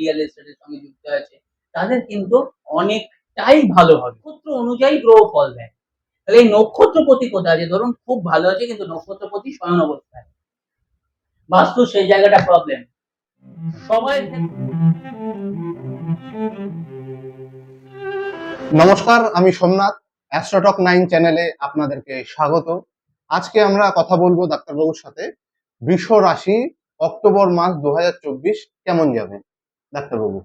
Real এস্টেটের সঙ্গে যুক্ত আছে, তাদের কিন্তু অনেকটাই ভালো হবে। নক্ষত্র অনুযায়ী গ্রহ ফল দেয়। তাহলে এই নক্ষত্রপতি কোথায় আছে? ধরুন খুব ভালো আছে, কিন্তু নক্ষত্রপতি শয়ন অবস্থায়। বাস্তু, সেই জায়গাটা প্রবলেম সবাই নমস্কার, আমি সোমনাথ অ্যাস্ট্রোটক নাইন চ্যানেলে আপনাদেরকে স্বাগত। আজকে আমরা কথা বলব ডাক্তারবাবুর সাথে। বৃষ রাশি, অক্টোবর মাস, দু হাজার চব্বিশ কেমন যাবে? ডাক্তারবাবু।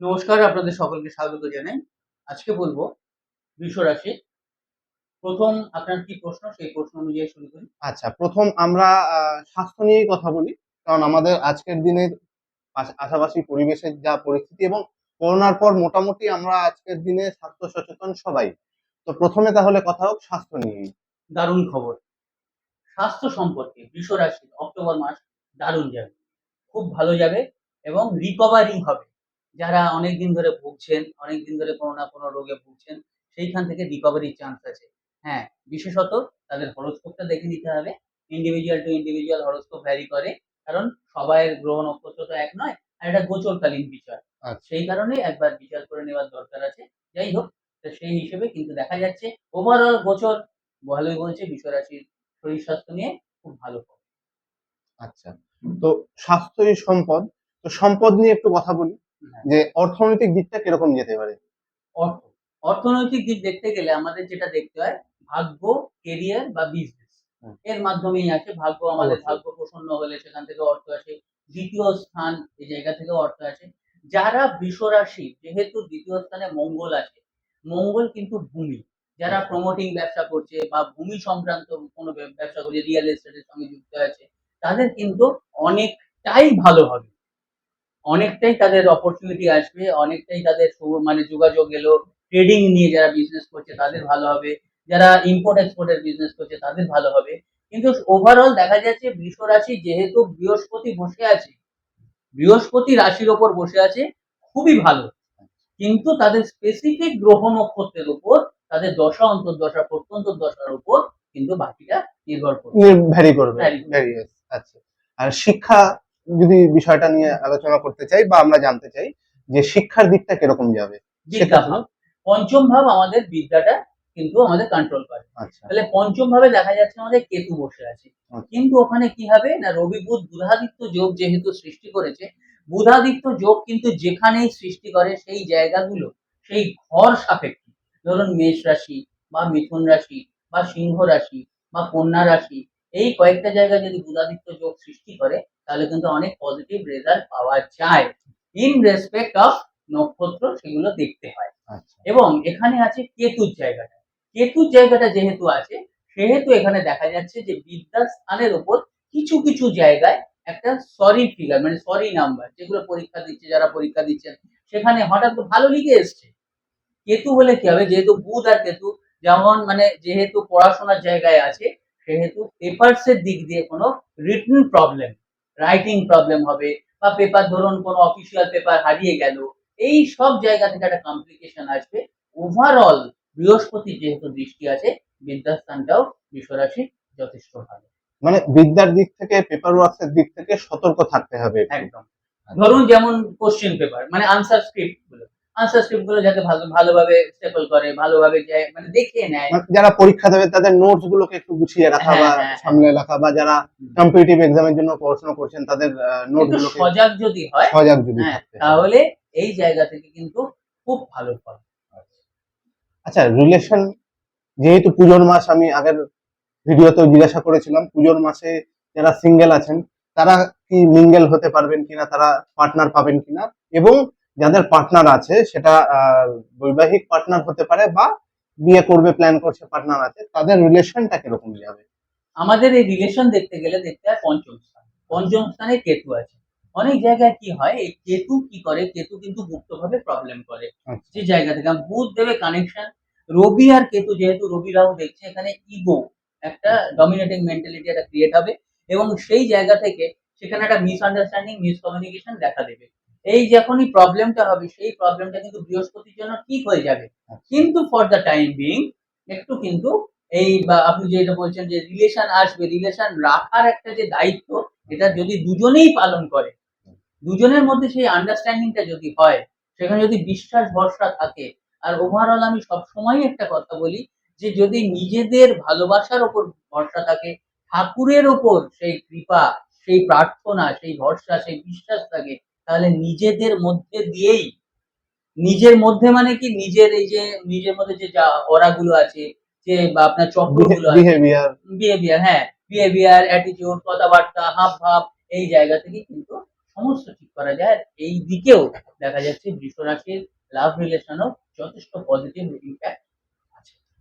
নমস্কার আপনাদের সকলকে স্বাগত জানাই। আজকে বলব বৃষ রাশি প্রথম আপনার কি প্রশ্ন? সেই প্রশ্ন অনুযায়ী শুরু করি। আচ্ছা প্রথম আমরা স্বাস্থ্য নিয়েই কথা বলি। কারণ আমাদের আজকের দিনের পাশ- আশাপাশি পরিবেশের যা পরিস্থিতি এবং করোনার পর মোটামুটি আমরা আজকের দিনে স্বাস্থ্য সচেতন সবাই। তো প্রথমে তাহলে কথা হোক স্বাস্থ্য নিয়ে দারুণ খবর। স্বাস্থ্য সম্পর্কে বৃষ রাশি অক্টোবর মাস দারুণ যাবে। খুব ভালো যাবে। এবং রিকভারি হবে। যারা অনেক দিন ধরে ভুগছেন অনেক দিন ধরে কোনো না কোনো রোগে ভুগছেন সেইখান থেকে রিকভারির চান্স আছে। হ্যাঁ বিশেষত তাদের হরস্কোপটা দেখে নিতে হবে। Individual to individual horoscope vary করে কারণ সবাইয়ের গ্রহ নক্ষত্র তো এক নয় আর এটা গোচরকালীন বিষয় আচ্ছা। সেই কারণে একবার বিচার করে নেওয়ার দরকার আছে। যাই হোক তো সেই হিসেবে কিন্তু দেখা যাচ্ছে ওভারঅল গোচর ভালোই বলছে বিশ্বরাশির শরীর স্বাস্থ্য নিয়ে খুব ভালো। আচ্ছা। তো স্বাস্থ্যই সম্পদ তো সম্পদ নিয়ে একটু কথা বলি হ্যাঁ। যে অর্থনৈতিক দিকটা কীরকম যেতে পারে? অর্থনৈতিক দিক দেখতে গেলে আমাদের যেটা দেখতে হয় ভাগ্য কেরিয়ার বা বিজনেস এর মাধ্যমেই আছে ভাগ্য আমাদের ভাগ্য প্রসন্ন হলে সেখান থেকে অর্থ আসে। দ্বিতীয় স্থান এই জায়গা থেকে অর্থ আসে। যারা বৃষরাশি যেহেতু দ্বিতীয় স্থানে মঙ্গল আছে মঙ্গল কিন্তু ভূমি। যারা প্রমোটিং ব্যবসা করছে বা ভূমি সংক্রান্ত কোনো ব্যবসা করছে রিয়েল এস্টেটের সঙ্গে যুক্ত আছে তাদের কিন্তু অনেকটাই ভালো হবে। অনেকটাই তাদের অপরচুনিটি আসবে অনেকটাই তাদের মানে যোগাযোগ এলো। ট্রেডিং নিয়ে যারা বিজনেস করছে তাদের ভালো হবে। যারা ইম্পোর্ট এক্সপোর্টের বিজনেস করছে তাদের ভালো হবে। কিন্তু ওভারঅল দেখা যাচ্ছে বৃষ রাশি যেহেতু বৃহস্পতি বসে আছে বৃহস্পতি রাশির ওপর বসে আছে খুবই ভালো। কিন্তু তাদের স্পেসিফিক গ্রহ নক্ষত্রের উপর তাদের দশা অন্তর্দশা প্রত্যন্ত দশার উপর কিন্তু বাকিটা নির্ভর করবে। ভ্যারি করবে আচ্ছা। আর শিক্ষা যদি বিষয়টা নিয়ে আলোচনা করতে চাই বা আমরা জানতে চাই যে শিক্ষার দিকটা কীরকম যাবে বিদ্যা ভাব। পঞ্চম ভাব আমাদের বিদ্যাটা কিন্তু আমাদের কন্ট্রোল করে। আচ্ছা। তাহলে পঞ্চম ভাবে দেখা যাচ্ছে আমাদের কেতু বসে আছে। আচ্ছা। কিন্তু ওখানে কি হবে না রবি বুধ বুধাদিত্য যোগ যেহেতু সৃষ্টি করেছে বুধাদিত্য যোগ কিন্তু যেখানেই সৃষ্টি করে সেই জায়গাগুলো সেই ঘর সাপেক্ষে। ধরুন মেষ রাশি বা মিথুন রাশি বা সিংহ রাশি বা কন্যা রাশি এই কয়েকটা জায়গায় যদি বুধাদিত্য যোগ সৃষ্টি করে তাহলে কিন্তু অনেক পজিটিভ রেজাল্ট পাওয়া যায়। ইন রেসপেক্ট অফ নক্ষত্র সেগুলো দেখতে হয়। আচ্ছা। এবং এখানে আছে কেতুর জায়গাটা। কেতুর জায়গাটা যেহেতু আছে সেহেতু এখানে দেখা যাচ্ছে যে বিদ্যা স্থানের ওপর কিছু কিছু জায়গায় একটা সরি ফিগার মানে সরি নাম্বার যেগুলো পরীক্ষা দিচ্ছে যারা পরীক্ষা দিচ্ছেন সেখানে হঠাৎ ভালো লিখে এসছে। কেতু হলে কি হবে? যেহেতু বুধ আর কেতু যেমন মানে যেহেতু পড়াশোনার জায়গায় আছে সেহেতু পেপারস এর দিক দিয়ে কোনো রিটেন প্রবলেম রাইটিং প্রবলেম হবে বা পেপার ধরুন কোনো অফিসিয়াল পেপার হারিয়ে গেল এই সব জায়গা থেকে একটা কমপ্লিকেশন আসবে। ওভারঅল বৃহস্পতি যেহেতু দৃষ্টি আছে বিদ্যাস্থানটাও বিশ্বরাশি যথেষ্ট ভালো। মানে বিদ্যার দিক থেকে পেপার ওয়ার্কসের দিক থেকে সতর্ক থাকতে হবে। একদম। ধরুন যেমন কোশ্চেন পেপার মানে আনসার স্ক্রিপ্টগুলো আনসারগুলো যাতে ভালো ভালোভাবে স্টেপল করে ভালোভাবে মানে দেখিয়ে নেয় মানে যারা পরীক্ষা দেবে তাদের নোটস গুলোকে একটু গুছিয়ে রাখা হ্যাঁ, বা হ্যাঁ, হ্যাঁ। রাখা বা যারা কম্পিটিটিভ এক্সামের জন্য পড়াশোনা করছেন তাদের নোট গুলোকে সজাগ যদি হয় সজাগ যদি। তাহলে এই জায়গা থেকে কিন্তু খুব ভালো ফল আচ্ছা রিলেশন যেহেতু পুজোর মাস আমি আগের ভিডিওতেও জিজ্ঞাসা করেছিলাম পুজোর মাসে যারা সিঙ্গেল আছেন তারা কি মিঙ্গেল হতে পারবেন কিনা তারা পার্টনার পাবেন কিনা এবং যাদের পার্টনার আছে সেটা বৈবাহিক পার্টনার হতে পারে বা বিয়ে করবে প্ল্যান করছে পার্টনার আছে তাদের রিলেশনটা কীরকম যাবে আমাদের এই রিলেশন দেখতে গেলে দেখতে হয় পঞ্চম স্থান। পঞ্চম স্থানে কেতু আছে। অনেক জায়গায় কি হয় এই কেতু কি করে? কেতু কিন্তু গুপ্তভাবে প্রবলেম করে। আচ্ছা। যে জায়গা থেকে বুধ দেবে কানেকশন রবি আর কেতু যেহেতু রবি রাহু দেখছে এখানে ইগো একটা ডমিনেটিং মেন্টালিটি একটা ক্রিয়েট হবে। এবং সেই জায়গা থেকে সেখানে একটা মিসআন্ডারস্ট্যান্ডিং মিসকমিউনিকেশন দেখা দেবে। এই যখনই প্রবলেমটা হবে, সেই প্রবলেমটা কিন্তু বৃহস্পতির জন্য ঠিক হয়ে যাবে। কিন্তু ফর দ্য টাইম বিং একটু কিন্তু এই বা আপনি যেটা বলছেন যে রিলেশন আসবে রিলেশন রাখার একটা যে দায়িত্ব, এটা যদি দুজনেই পালন করে, দুজনের মধ্যে সেই আন্ডারস্ট্যান্ডিংটা যদি হয়, সেখানে যদি বিশ্বাস ভরসা থাকে, আর ওভারঅল আমি সবসময় একটা কথা বলি যে যদি নিজেদের ভালোবাসার ওপর ভরসা থাকে, ঠাকুরের ওপর সেই কৃপা, সেই প্রার্থনা, সেই ভরসা, সেই বিশ্বাস থাকে তাহলে নিজেদের মধ্যে দিয়েই নিজের মধ্যে মানে কি? নিজের এই যে নিজের মধ্যে যে অরাগুলো আছে যে বা আপনার চক্রগুলো বিহেভিয়ার বিহেভিয়ার হ্যাঁ বিহেভিয়ার অ্যাটিটিউড কথাবার্তা হাব ভাব এই জায়গা থেকে কিন্তু সমস্ত ঠিক করা যায়। আর এই দিকেও দেখা যাচ্ছে বৃষ রাশির লাভ রিলেশনও যথেষ্ট পজিটিভ ইম্প্যাক্ট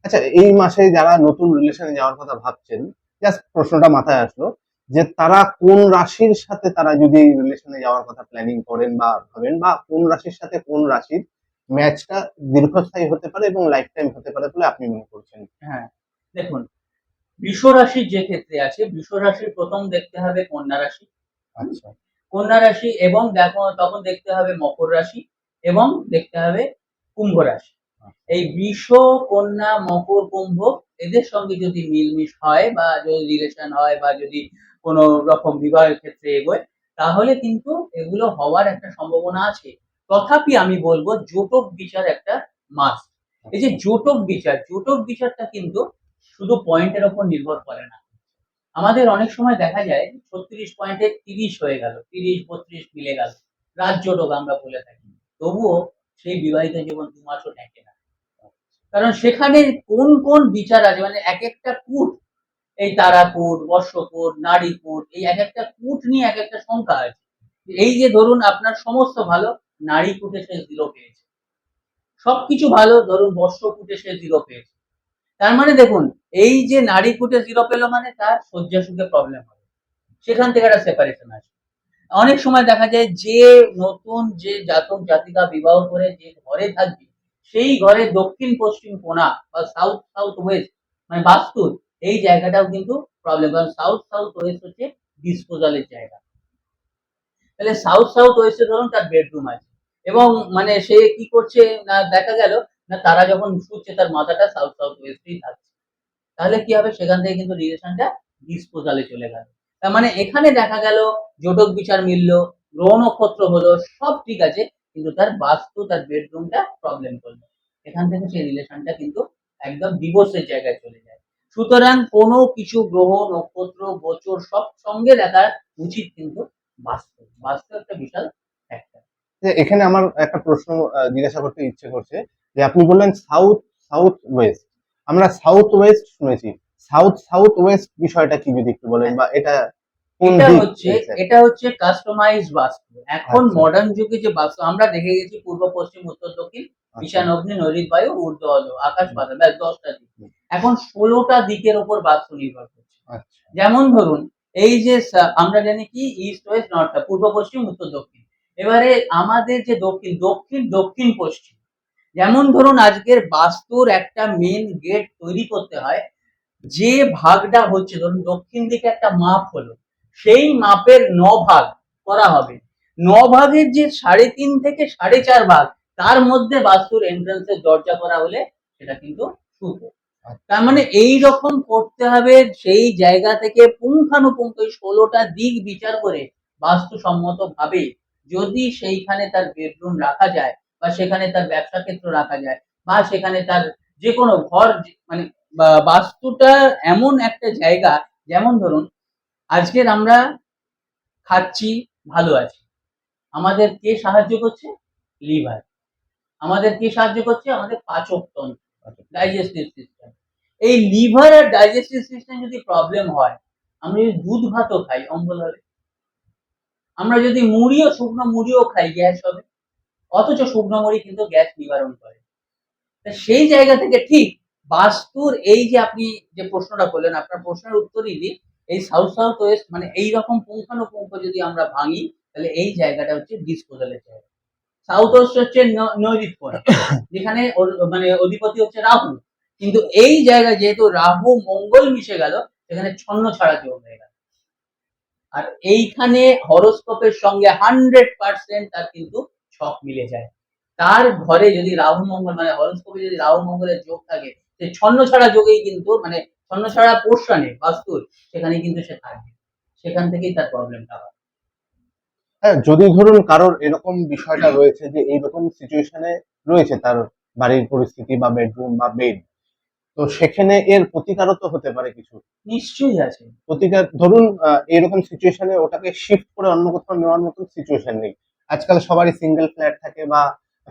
আচ্ছা এই মাসে যারা নতুন রিলেশনে যাওয়ার কথা ভাবছেন জাস্ট প্রশ্নটা মাথায় আসলো যে তারা কোন রাশির সাথে তারা যদি রিলেশনে যাওয়ার কথা প্ল্যানিং করেন বা ভাবেন বা কোন রাশির সাথে কোন রাশির ম্যাচটা দীর্ঘস্থায়ী হতে পারে এবং লাইফ টাইম হতে পারে বলে আপনি মনে করছেন? হ্যাঁ দেখুন বৃষ রাশি যে ক্ষেত্রে আছে বৃষ রাশির প্রথম দেখতে হবে কন্যা রাশি। আচ্ছা। কন্যা রাশি এবং দেখো তখন দেখতে হবে মকর রাশি এবং দেখতে হবে কুম্ভ রাশি। এই বৃষ কন্যা মকর কুম্ভ এদের সঙ্গে যদি মিলমিশ হয় বা যদি রিলেশন হয় বা যদি কোনো রকম বিবাহের ক্ষেত্রে এগোয়, তাহলে কিন্তু এগুলো হওয়ার একটা সম্ভাবনা আছে। তথাপি আমি বলব জোটক বিচার একটা মাস এই যে জোটক বিচার, জোটক বিচারটা কিন্তু শুধু পয়েন্টের ওপর নির্ভর করে না। আমাদের অনেক সময় দেখা যায় ছত্রিশ পয়েন্টে তিরিশ হয়ে গেল, তিরিশ, বত্রিশ মিলে গেল। রাজ্যটোক আমরা বলে থাকি। তবুও সেই বিবাহিত জীবন দু মাসও টেকে না। কারণ সেখানে কোন কোন বিচার আছে? মানে এক একটা কূট এই তারাকূট বর্ষকূট নারীকূট এই এক একটা কূট নিয়ে এক একটা সংখ্যা আছে। এই যে ধরুন আপনার সমস্ত ভালো, নারী কূটে সে জিরো পেয়েছে। সবকিছু ভালো, ধরুন বর্ষকূটে সে জিরো পেয়েছে। তার মানে দেখুন, এই যে নারী কূটে জিরো পেল মানে তার শয্যা সুখে প্রবলেম হবে। সেখান থেকে একটা সেপারেশন আসে অনেক সময় দেখা যায় যে নতুন যে জাতক, জাতিকা বিবাহ করে যে ঘরে থাকবে, সেই ঘরে দক্ষিণ পশ্চিম কোনা বা সাউথ সাউথ ওয়েস্ট মানে বাস্তুর এই জায়গাটাও কিন্তু প্রবলেম কারণ সাউথ সাউথ ওয়েস্ট হচ্ছে ডিসপোজালের জায়গা। তাহলে সাউথ সাউথ ওয়েস্টে ধরুন তার বেডরুম আছে এবং মানে সে কি করছে না দেখা গেল না তারা যখন শুচ্ছে তার মাথাটা সাউথ সাউথ ওয়েস্টেই থাকছে। তাহলে কি হবে? সেখান থেকে কিন্তু রিলেশনটা ডিসপোজালে চলে গেল। তার মানে এখানে দেখা গেল জোটক বিচার মিললো গ্রহ নক্ষত্র হলো, সব ঠিক আছে, কিন্তু তার বাস্তু, তার বেডরুমটা প্রবলেম করল। এখান থেকে সেই রিলেশনটা কিন্তু একদম ডিভোর্সের জায়গায় চলে যায়। সুতরাং কোনো কিছু গ্রহ নক্ষত্র গোচর সব সঙ্গে দেখা উচিত কিন্তু বাস্তব। বাস্তু একটা বিশাল ফ্যাক্টর এখানে আমার একটা প্রশ্ন জিজ্ঞাসা করতে ইচ্ছে করছে যে আপনি বললেন সাউথ সাউথ ওয়েস্ট আমরা সাউথ ওয়েস্ট শুনেছি। সাউথ সাউথ ওয়েস্ট বিষয়টা কি যদি একটু বলেন বা এটা এটা হচ্ছে এটা হচ্ছে কাস্টমাইজ বাস্তু এখন আচ্ছা। মডার্ন যুগে যে বাস্তু আমরা দেখে গেছি পূর্ব পশ্চিম উত্তর দক্ষিণ। আচ্ছা। ঈশান অগ্নি নদীর বায়ু ঊর্ধ্ব আলো আকাশ ব্যাস দশটা দিক। এখন ষোলোটা দিকের উপর বাস্তু নির্ভর করছে। আচ্ছা। যেমন ধরুন এই যে আমরা জানি কি ইস্ট ওয়েস্ট নর্থ পূর্ব পশ্চিম উত্তর দক্ষিণ। এবারে আমাদের যে দক্ষিণ দক্ষিণ দক্ষিণ পশ্চিম যেমন ধরুন আজকের বাস্তুর একটা মেন গেট তৈরি করতে হয় যে ভাগটা হচ্ছে ধরুন দক্ষিণ দিকে একটা মাপ হলো সেই মাপের ন ভাগ করা হবে। ন ভাগের যে সাড়ে তিন থেকে সাড়ে চার ভাগ তার মধ্যে বাস্তুর এন্ট্রান্সের দরজা করা হলে সেটা কিন্তু শুভ। তার মানে এই রকম করতে হবে সেই জায়গা থেকে পুঙ্খানুপুঙ্খ ষোলোটা দিক বিচার করে বাস্তুসম্মত ভাবে যদি সেইখানে তার বেডরুম রাখা যায় বা সেখানে তার ব্যবসা ক্ষেত্র রাখা যায় বা সেখানে তার যে কোনো ঘর মানে বাস্তুটা এমন একটা জায়গা যেমন ধরুন আজকের আমরা খাচ্ছি ভালো আছি। আমাদের কে সাহায্য করছে? লিভার। আমাদের কে সাহায্য করছে? আমাদের পাচক তন্ত্র ডাইজেস্টিভ সিস্টেম এই লিভার আর ডাইজেস্টিভ সিস্টেম যদি প্রবলেম হয় আমরা যদি দুধ ভাতও খাই অম্বল হবে আমরা যদি মুড়িও শুকনো মুড়িও খাই গ্যাস হবে অথচ শুকনো মুড়ি কিন্তু গ্যাস নিবারণ করে। সেই জায়গা থেকে ঠিক বাস্তুর এই যে আপনি যে প্রশ্নটা করলেন আপনার প্রশ্নের উত্তরই দিই এই সাউথ সাউথ ওয়েস্ট মানে এই রকম পুঙ্খানুপুঙ্খ যদি আমরা ভাঙি তাহলে এই জায়গাটা হচ্ছে ডিসপোজালের জায়গা। সাউথ ওয়েস্ট হচ্ছে নৈরিত যেখানে মানে অধিপতি হচ্ছে রাহু। কিন্তু এই জায়গায় যেহেতু রাহু মঙ্গল মিশে গেল সেখানে ছন্ন ছাড়া যোগ হয়ে গেল। আর এইখানে হরোস্কোপের সঙ্গে হান্ড্রেড পার্সেন্ট তার কিন্তু ছক মিলে যায়। তার ঘরে যদি রাহু মঙ্গল মানে হরোস্কোপে যদি রাহু মঙ্গলের যোগ থাকে সে ছন্ন ছাড়া যোগেই কিন্তু মানে ছন্ন ছাড়া পোর্শনে বাস্তুর সেখানে কিন্তু সে থাকবে। সেখান থেকেই তার প্রবলেমটা হয়। হ্যাঁ যদি ধরুন কারোর এরকম বিষয়টা রয়েছে যে এইরকম সিচুয়েশনে রয়েছে তার বাড়ির পরিস্থিতি বা বেডরুম বা বেড তো সেখানে এর প্রতিকারও তো হতে পারে কিছু। নিশ্চয়ই আছে। প্রতিকার ধরুন এরকম সিচুয়েশনে ওটাকে শিফট করে অন্য কোথাও নেওয়ার মতন সিচুয়েশন নেই। আজকাল সবারই সিঙ্গেল ফ্ল্যাট থাকে বা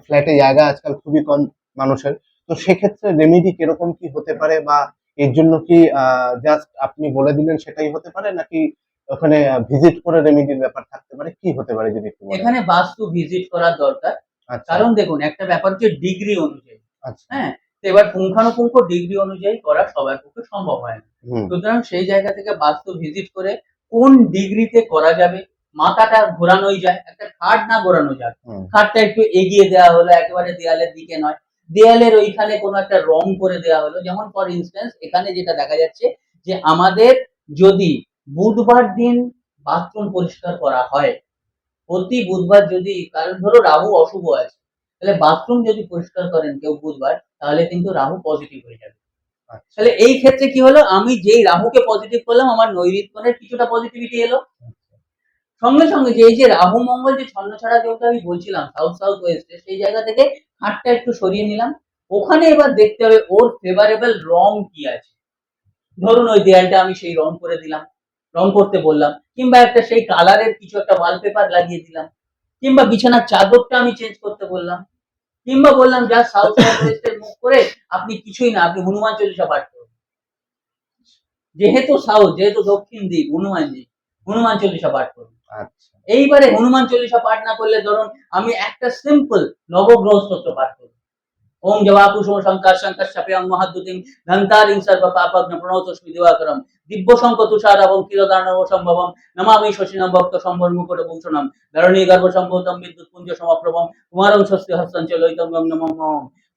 ফ্ল্যাটে জায়গা আজকাল খুবই কম মানুষের। তো সেক্ষেত্রে রেমেডি কীরকম কি হতে পারে বা এর জন্য কি জাস্ট আপনি বলে দিলেন সেটাই হতে পারে নাকি ওখানে ভিজিট করে রেমিডির ব্যাপার থাকতে পারে কি হতে পারে যদি একটু এখানে বাস্তু ভিজিট করার দরকার। আচ্ছা। কারণ দেখুন একটা ব্যাপার হচ্ছে ডিগ্রি অনুযায়ী আচ্ছা। হ্যাঁ? তো এবার পুঙ্খানুপুঙ্খ ডিগ্রি অনুযায়ী করা সবার পক্ষে সম্ভব হয় না। সুতরাং সেই জায়গা থেকে বাস্তু ভিজিট করে কোন ডিগ্রিতে করা যাবে মাথাটা ঘোরানোই যায় একটা খাট না ঘোরানো যায় খাটটা একটু এগিয়ে দেওয়া হলো একেবারে দেয়ালের দিকে নয়। দেয়ালের ওইখানে কোনো একটা রং করে দেওয়া হলো। যেমন ফর ইনস্ট্যান্স এখানে যেটা দেখা যাচ্ছে যে আমাদের যদি বুধবার দিন বাথরুম পরিষ্কার করা হয়। প্রতি বুধবার যদি কারণ ধরো রাহু অশুভ আছে তাহলে বাথরুম যদি পরিষ্কার করেন কেউ বুধবার তাহলে কিন্তু রাহু পজিটিভ হয়ে যাবে। আচ্ছা। তাহলে এই ক্ষেত্রে কি হলো? আমি যেই রাহুকে পজিটিভ করলাম আমার নৈরিত্যনের কিছুটা পজিটিভিটি এলো। সঙ্গে সঙ্গে যে এই যে রাহু মঙ্গল যে ছন্ন ছাড়া যেহেতু আমি বলছিলাম সাউথ সাউথ ওয়েস্টে সেই জায়গা থেকে হাতটা একটু সরিয়ে নিলাম। ওখানে এবার দেখতে হবে ওর ফেভারেবল রং কি আছে। ধরুন ওই দেয়ালটা আমি সেই রং করে দিলাম। রং করতে বললাম কিংবা একটা সেই কালারের কিছু একটা ওয়ালপেপার লাগিয়ে দিলাম কিংবা বিছানার চাদরটা আমি চেঞ্জ করতে বললাম কিংবা বললাম যা সাউথ ওয়েস্টের মুখ করে আপনি কিছুই না আপনি হনুমান চল্লিশা পাঠ করুন। যেহেতু সাউথ যেহেতু দক্ষিণ দিক হনুমান দিক হনুমান চল্লিশা পাঠ করুন। আচ্ছা। এইবারে হনুমান চল্লিশা পাঠ না করলে ধরুন আমি একটা সিম্পল নবগ্রহ স্তোত্র পাঠ করব। ওম জবাকুসুম শঙ্কর শাপেয়ং মহাদ্যুতিং ধন্তারিং সর্ব পাপগ্ন প্রণতস্মি দিবাকরম দিব্য শঙ্ক তুষার এবং কিরদানব সম্ভবম নমামি শশিনম ভক্ত সম্বর মুকুট ভূষণম ধরণী গর্ভ সম্ভূতম বিদ্যুৎ পুঞ্জ সমাপ্রভম কুমারং স্বস্তি হস্তঞ্চ ললিতম গং নমঃ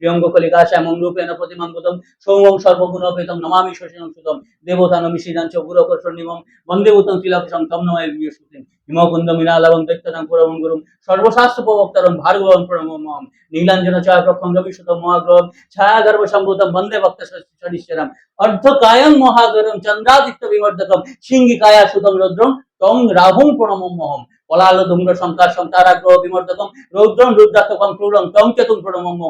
প্রিয়ঙ্গ কলিকা শ্যামং রূপেণ প্রতিমাঙ্গতম সৌমং সর্বগুণপেতম নমামি শশিনম সুতম দেবতানমি শ্রীদাঞ্চ গুরকর্ষণিমম বন্দে উত্তম তিলকসং তম নমায় বিষ্ণুতিম হিমকুন্দ মিনালবং দৈত্যতাং পুরবং গুরুম। সর্বশাস্ত্র প্রবক্তারম ভার্গবং প্রণমম। নীলাঞ্জন ছায়া প্রক্ষম রবিশুতম মহাগ্রহম। ছায়া সম্ভূতম বন্দে ভক্ত শনিশ্চরম অর্ধকায়ং মহাগরম চন্দ্রাদিত্য সুতম রুদ্রম, তং রাহুং প্রণমম মহম। পলাল ধুম্র শঙ্কার শঙ্কারাগ্রহ বিমর্দকম, রৌদ্রম রুদ্রাত্মকম ক্রূরম তং কেতুং প্রণমম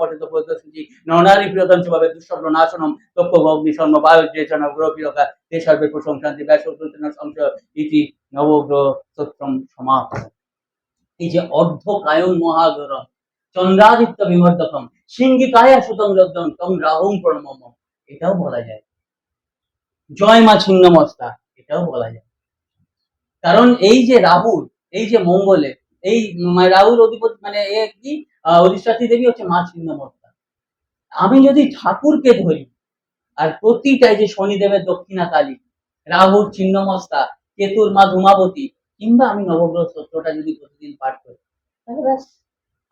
পঠিত পরিতসূচি ননারী প্রিয়তম দুঃস্বপ্ন নাশনম তে সর্বে ব্যাস সংশয় ইতি নবগ্রহ সত্যম সমাপ্ত। এই যে অর্ধকায়ং মহাগরম, চন্দ্রাদিত্য বিমর্দকম সিংহি কায়া সুতং রুদ্রম, তং রাহুং প্রণমম। এটাও বলা যায়। জয় মা ছিন্নমস্তা, এটাও বলা যায়। কারণ এই যে রাহুল, এই যে মঙ্গলে, এই রাহুল অধিপতি মানে কি? অধিষ্ঠাত্রী দেবী হচ্ছে মা ছিন্নমস্তা আমি যদি ঠাকুরকে ধরি, আর প্রতিটাই যে শনিদেবের দক্ষিণা কালী রাহুর ছিন্নমস্তা, কেতুর মা ধুমাবতী, কিংবা আমি নবগ্রহ স্তোত্রটা যদি প্রতিদিন পাঠ করি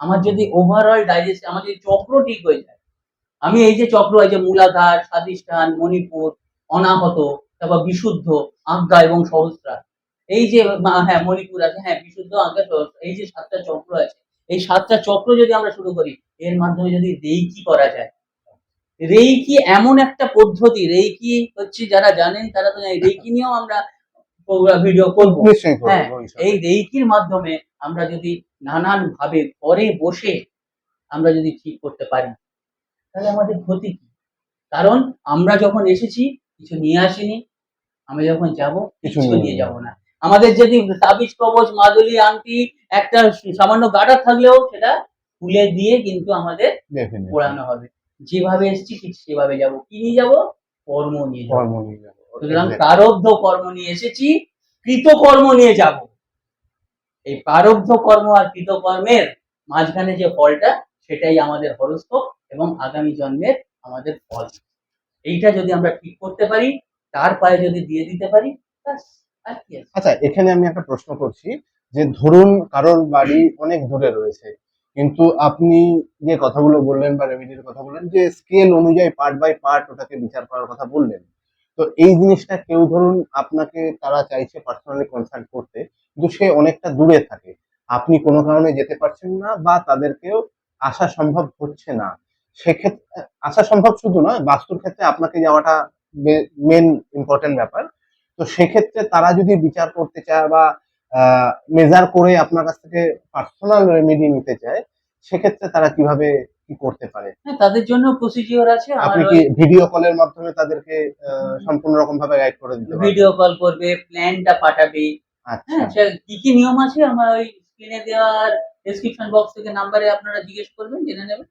আমার যদি ওভারঅল ডাইজেস্ট আমার যদি চক্র ঠিক হয়ে যায়, আমি এই যে চক্র, এই যে মূলাধার, স্বাধিষ্ঠান, মণিপুর, অনাহত, তারপর বিশুদ্ধ, আজ্ঞা এবং সহস্রা এই যে হ্যাঁ মণিপুর আছে হ্যাঁ বিশুদ্ধ আজ্ঞা এই যে সাতটা চক্র আছে এই সাতটা চক্র যদি আমরা শুরু করি এর মাধ্যমে যদি রেইকি করা যায় রেইকি এমন একটা পদ্ধতি রেইকি হচ্ছে যারা জানেন তারা তো রেইকি নিয়েও আমরা ভিডিও করব। হ্যাঁ। এই রেইকির মাধ্যমে আমরা যদি নানান ভাবে ঘরে বসে আমরা যদি ঠিক করতে পারি তাহলে আমাদের ক্ষতি কি? কারণ আমরা যখন এসেছি কিছু নিয়ে আসিনি আমরা যখন যাব কিছু নিয়ে যাব না। আমাদের যদি তাবিজ কবচ মাদুলি আংটি একটা সামান্য গাটার থাকলেও সেটা খুলে দিয়ে কিন্তু আমাদের. পোড়ানো হবে। যেভাবে এসেছি ঠিক সেভাবে যাব। কি নিয়ে যাব? কর্ম নিয়ে কর্ম নিয়ে যাব। সুতরাং প্রারব্ধ কর্ম নিয়ে এসেছি কৃতকর্ম নিয়ে যাব। এই প্রারব্ধ কর্ম আর কৃতকর্মের মাঝখানে যে ফলটা সেটাই আমাদের হরস্কোপ এবং আগামী জন্মের আমাদের ফল। এইটা যদি আমরা ঠিক করতে পারি তার পায়ে যদি দিয়ে দিতে পারি ব্যাস? আচ্ছা এখানে আমি একটা প্রশ্ন করছি যে ধরুন কারোর বাড়ি অনেক দূরে রয়েছে, কিন্তু আপনি যে কথাগুলো বললেন বা রেমিডির কথা বললেন, যে স্কেল অনুযায়ী পার্ট বাই পার্ট ওটাকে বিচার করার কথা বললেন, তো এই জিনিসটা কেউ ধরুন আপনাকে তারা চাইছে পার্সোনালি কনসাল্ট করতে, কিন্তু সে অনেকটা দূরে থাকে। আপনি কোনো কারণে যেতে পারছেন না বা তাদেরকেও আসা সম্ভব হচ্ছে না। সেক্ষেত্রে, আসা সম্ভব শুধু নয়, বাস্তুর ক্ষেত্রে আপনাকে যাওয়াটা মেন ইম্পর্টেন্ট ব্যাপার। তো সেক্ষেত্রে তারা যদি বিচার করতে চায় বা মেজার করে আপনার কাছ থেকে পার্সোনাল রেমেডি নিতে চায় সেক্ষেত্রে তারা কীভাবে কি করতে পারে? হ্যাঁ তাদের জন্য প্রসিজিওর আছে। আপনি কি ভিডিও কলের মাধ্যমে তাদেরকে সম্পূর্ণ রকম ভাবে গাইড করে দিতে ভিডিও কল করবে প্ল্যানটা পাঠাবে। আচ্ছা। হ্যাঁ কি কি নিয়ম আছে আমার ওই স্ক্রিনে দেওয়ার ডেসক্রিপশন বক্স থেকে নাম্বারে আপনারা জিজ্ঞেস করবেন জেনে নেবেন।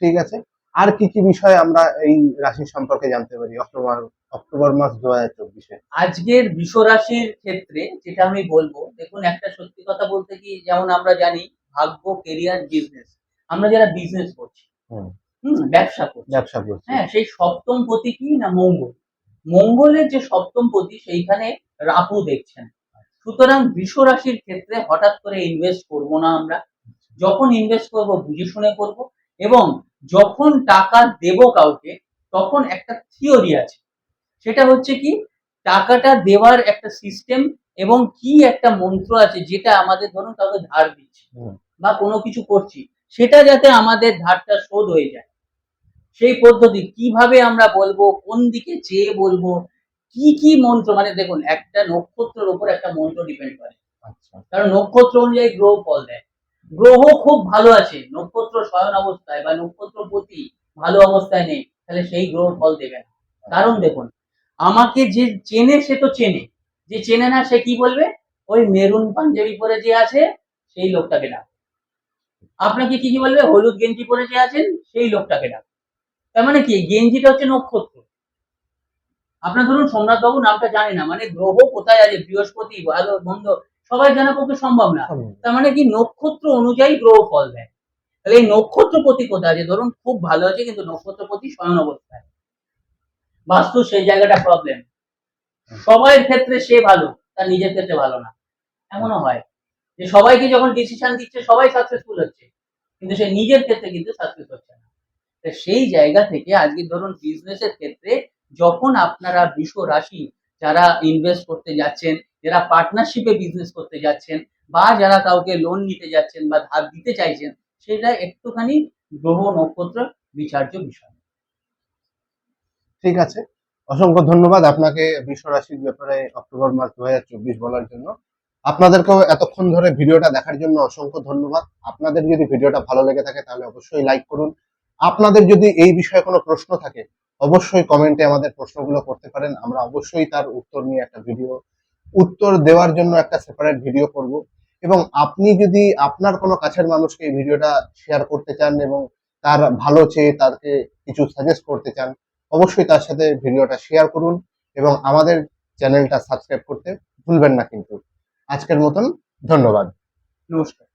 ঠিক আছে। আর কি কি বিষয়ে আমরা এই রাশি সম্পর্কে জানতে পারি? অক্টোবর অক্টোবর মাস দু হাজার চব্বিশে। আজকের বিশ্ব রাশির ক্ষেত্রে যেটা আমি বলব দেখুন একটা সত্যি কথা বলতে কি যেমন আমরা জানি ভাগ্য কেরিয়ার বিজনেস আমরা যারা বিজনেস করছি ব্যবসা করছি। ব্যবসা করছি। হ্যাঁ সেই সপ্তম পতি কি না মঙ্গল? মঙ্গলের যে সপ্তম পতি সেইখানে রাহু দেখছেন। সুতরাং বৃষ রাশির ক্ষেত্রে হঠাৎ করে ইনভেস্ট করব না আমরা। যখন ইনভেস্ট করব বুঝে শুনে করব। এবং যখন টাকা দেব কাউকে তখন একটা থিওরি আছে। সেটা হচ্ছে কি টাকাটা দেওয়ার একটা সিস্টেম এবং কি একটা মন্ত্র আছে যেটা আমাদের ধরুন কাউকে ধার দিচ্ছি বা কোনো কিছু করছি সেটা যাতে আমাদের ধারটা শোধ হয়ে যায়। সেই পদ্ধতি কীভাবে আমরা বলব কোন দিকে চেয়ে বলব কি কি মন্ত্র মানে দেখুন একটা নক্ষত্রের উপর একটা মন্ত্র ডিপেন্ড করে। আচ্ছা। কারণ নক্ষত্র অনুযায়ী গ্রহ ফল দেয়। গ্রহ খুব ভালো আছে, নক্ষত্র শয়ন অবস্থায় বা নক্ষত্র প্রতি ভালো অবস্থায় নেই, তাহলে সেই গ্রহ ফল দেবে না। কারণ দেখুন, আমাকে যে চেনে সে তো চেনে, যে চেনে না সে কি বলবে? ওই মেরুন পাঞ্জাবি পরে যে আছে, সেই লোকটাকে ডাক আপনাকে কি কি বলবে? হলুদ গেঞ্জি পরে যে আছেন, সেই লোকটাকে ডাক তার মানে কি? গেঞ্জিটা হচ্ছে নক্ষত্র। আপনার ধরুন সোমনাথ বাবু নামটা জানি না মানে গ্রহ কোথায় আছে? বৃহস্পতি, ভালো, মন্দ সবাই জানা পক্ষে সম্ভব না। তার মানে কি? নক্ষত্র অনুযায়ী গ্রহ ফল দেয়। তাহলে এই নক্ষত্র প্রতি কোথায় আছে? ধরুন খুব ভালো আছে কিন্তু নক্ষত্র প্রতি শয়ন অবস্থায়। বাস্তু সেই জায়গাটা প্রবলেম সবার ক্ষেত্রে সে ভালো তার নিজের ক্ষেত্রে ভালো না। এমনও হয় যে সবাইকে যখন ডিসিশন দিচ্ছে সবাই সাকসেসফুল হচ্ছে। কিন্তু সে নিজের ক্ষেত্রে কিন্তু সাকসেস হচ্ছে না। সেই জায়গা থেকে আজকে ধরুন বিজনেসের ক্ষেত্রে যখন আপনারা বিষ রাশি যারা ইনভেস্ট করতে যাচ্ছেন যারা পার্টনারশিপে বিজনেস করতে যাচ্ছেন বা যারা কাউকে লোন নিতে যাচ্ছেন বা ধার দিতে চাইছেন, সেটা একটুখানি গ্রহ নক্ষত্র বিচার্য বিষয়। ঠিক আছে। অসংখ্য ধন্যবাদ আপনাকে বিশ্ব রাশির ব্যাপারে অক্টোবর মাস দু হাজার চব্বিশ বলার জন্য। আপনাদেরকেও এতক্ষণ ধরে ভিডিওটা দেখার জন্য অসংখ্য ধন্যবাদ। আপনাদের যদি ভিডিওটা ভালো লেগে থাকে, তাহলে অবশ্যই লাইক করুন। আপনাদের যদি এই বিষয়ে কোনো প্রশ্ন থাকে, অবশ্যই কমেন্টে আমাদের প্রশ্নগুলো করতে পারেন। আমরা অবশ্যই তার উত্তর নিয়ে একটা ভিডিও উত্তর দেওয়ার জন্য একটা সেপারেট ভিডিও করব। এবং আপনি যদি আপনার কোনো কাছের মানুষকে এই ভিডিওটা শেয়ার করতে চান এবং তার ভালো চেয়ে তাকে কিছু সাজেস্ট করতে চান, অবশ্যই তার সাথে ভিডিওটা শেয়ার করুন এবং আমাদের চ্যানেলটা সাবস্ক্রাইব করতে ভুলবেন না কিন্তু। আজকের মতন ধন্যবাদ। নমস্কার।